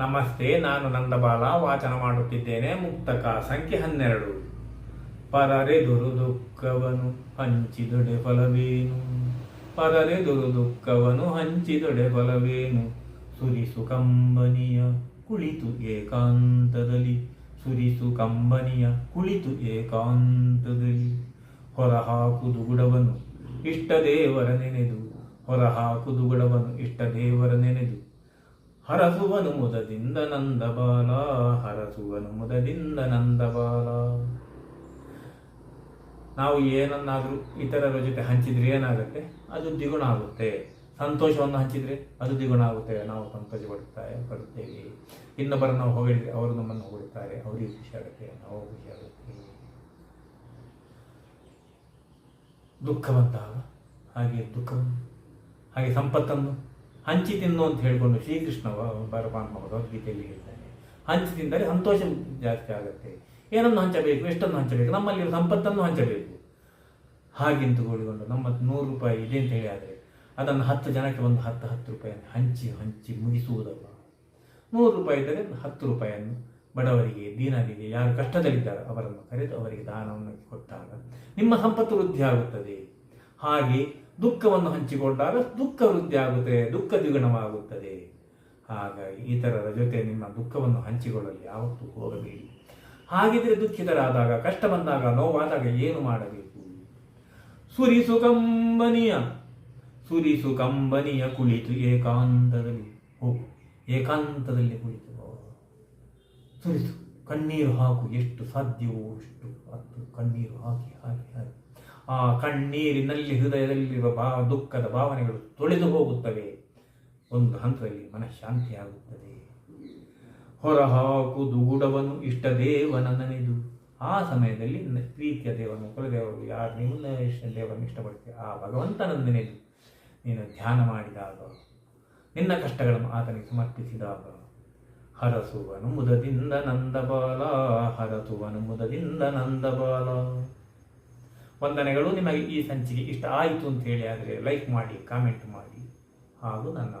ನಮಸ್ತೆ, ನಾನು ನಂದಬಾಲ, ವಾಚನ ಮಾಡುತ್ತಿದ್ದೇನೆ ಮುಕ್ತಕ ಸಂಖ್ಯೆ ಹನ್ನೆರಡು. ಪರರೆದುರು ದುಃಖವನು, ಹಂಚಿದೊಡೆ ಫಲವೇನು? ಪರರೆದುರು ದುಃಖವನು, ಹಂಚಿದೊಡೆ ಫಲವೇನು? ಸುರಿಸು ಕಂಬನಿಯ ಕುಳಿತು ಏಕಾಂತದಲ್ಲಿ. ಸುರಿಸು ಕಂಬನಿಯ ಕುಳಿತು ಏಕಾಂತದಲ್ಲಿ. ಹೊರಹಾಕುದು ಗುಡವನು, ಇಷ್ಟ ದೇವರ ನೆನೆದು. ಹೊರಹಾಕುದು ಗುಡವನು, ಇಷ್ಟ ದೇವರ ನೆನೆದು. ಹರಸುವನು ಮುದದಿಂದ ನಂದಬಾಲ ಹರಸುವನು ಮುದದಿಂದ ನಂದಬಾಲ ನಾವು ಏನನ್ನಾದರೂ ಇತರರ ಜೊತೆ ಹಂಚಿದ್ರೆ ಏನಾಗುತ್ತೆ? ಅದು ದ್ವಿಗುಣ ಆಗುತ್ತೆ. ಸಂತೋಷವನ್ನು ಹಂಚಿದ್ರೆ ಅದು ದ್ವಿಗುಣ ಆಗುತ್ತೆ. ನಾವು ಸಂತೋಷ ಪಡ್ತಾ ಪಡುತ್ತೇವೆ ಇನ್ನೊಬ್ಬರ ನಾವು ಹೊಗಳಿದ್ರೆ ಅವರು ನಮ್ಮನ್ನು ಹೊಗಳುತ್ತಾರೆ ಅವರಿಗೆ ಖುಷಿ ಆಗುತ್ತೆ, ನಾವು ಖುಷಿ ಆಗುತ್ತೆ. ಹಾಗೆ ದುಃಖ ಹಾಗೆ ಸಂಪತ್ತನ್ನು ಹಂಚಿ ತಿನ್ನು ಅಂತ ಹೇಳಿಕೊಂಡು ಶ್ರೀಕೃಷ್ಣ ಪರಮಾತ್ಮ ಭಗವದ್ಗೀತೆಯಲ್ಲಿ ಹೇಳ್ತಾನೆ. ಹಂಚಿ ತಿಂದರೆ ಸಂತೋಷ ಜಾಸ್ತಿ ಆಗುತ್ತೆ. ಏನನ್ನು ಹಂಚಬೇಕು? ಎಷ್ಟನ್ನು ಹಂಚಬೇಕು? ನಮ್ಮಲ್ಲಿರೋ ಸಂಪತ್ತನ್ನು ಹಂಚಬೇಕು. ಹಾಗೆಂದು ಕೂಡಿಕೊಂಡು ನಮ್ಮ ನೂರು ರೂಪಾಯಿ ಇದೆ ಅಂತ ಹೇಳಿ ಆದರೆ ಅದನ್ನು ಹತ್ತು ಜನಕ್ಕೆ ಒಂದು ಹತ್ತು ಹತ್ತು ರೂಪಾಯಿಯನ್ನು ಹಂಚಿ ಹಂಚಿ ಮುಗಿಸುವುದಲ್ಲ. ನೂರು ರೂಪಾಯಿ ಇದ್ದರೆ ಹತ್ತು ರೂಪಾಯಿಯನ್ನು ಬಡವರಿಗೆ, ದೀನರಿಗೆ, ಯಾರು ಕಷ್ಟದಲ್ಲಿದ್ದಾರೆ ಅವರನ್ನು ಕರೆದು ಅವರಿಗೆ ದಾನವನ್ನು ಕೊಟ್ಟಾಗ ನಿಮ್ಮ ಸಂಪತ್ತು ವೃದ್ಧಿ ಆಗುತ್ತದೆ ಹಾಗೆ ದುಃಖವನ್ನು ಹಂಚಿಕೊಂಡಾಗ ದುಃಖ ವೃದ್ಧಿ ಆಗುತ್ತದೆ ದುಃಖ ದ್ವಿಗುಣವಾಗುತ್ತದೆ. ಹಾಗಾಗಿ ಇತರರ ಜೊತೆ ನಿಮ್ಮ ದುಃಖವನ್ನು ಹಂಚಿಕೊಳ್ಳಲು ಯಾವತ್ತೂ ಹೋಗಬೇಡಿ. ಹಾಗಿದ್ರೆ ದುಃಖಿತರಾದಾಗ, ಕಷ್ಟ ಬಂದಾಗ, ನೋವಾದಾಗ ಏನು ಮಾಡಬೇಕು? ಸುರಿಸು ಕಂಬನಿಯ ಸುರಿಸು ಕಂಬನಿಯ ಕುಳಿತು ಏಕಾಂತದಲ್ಲಿ ಹೋಗು. ಏಕಾಂತದಲ್ಲಿ ಕುಳಿತು ಸುರಿಸು, ಕಣ್ಣೀರು ಹಾಕು. ಎಷ್ಟು ಸಾಧ್ಯವೋ ಅಷ್ಟು ಅಷ್ಟು ಕಣ್ಣೀರು ಹಾಕಿ ಹಾಕಿ ಹಾಕಿ. ಆ ಕಣ್ಣೀರಿನಲ್ಲಿ ಹೃದಯದಲ್ಲಿರುವ ಭಾವ ದುಃಖದ ಭಾವನೆಗಳು ತೊಳೆದು ಹೋಗುತ್ತವೆ. ಒಂದು ಹಂತದಲ್ಲಿ ಮನಃಶಾಂತಿಯಾಗುತ್ತದೆ. ಹೊರಹಾಕು ದುಗುಡವನು ಇಷ್ಟ ದೇವನ ನನಿದು. ಆ ಸಮಯದಲ್ಲಿ ಪ್ರೀತಿಯ ದೇವನು ಕುಲದೇವರು ಯಾರು? ನೀವು ಇಷ್ಟ ದೇವರನ್ನು ಇಷ್ಟಪಡ್ತೀವಿ ಆ ಭಗವಂತನನ್ನು ನೀನು ಧ್ಯಾನ ಮಾಡಿದಾಗ, ನಿನ್ನ ಕಷ್ಟಗಳನ್ನು ಆತನಿಗೆ ಸಮರ್ಪಿಸಿದಾಗ, ಹರಸುವನು ಮುದದಿಂದ ನಂದಬಾಲ, ಹರಸುವನು ಮುದದಿಂದ ನಂದಬಾಲ. ವಂದನೆಗಳು ನಿಮಗೆ ಈ ಸಂಚಿಕೆ ಇಷ್ಟ ಆಯಿತು ಅಂತ ಹೇಳಿ ಆದರೆ ಲೈಕ್ ಮಾಡಿ ಕಾಮೆಂಟ್ ಮಾಡಿ. ಹಾಗೂ ನನ್ನ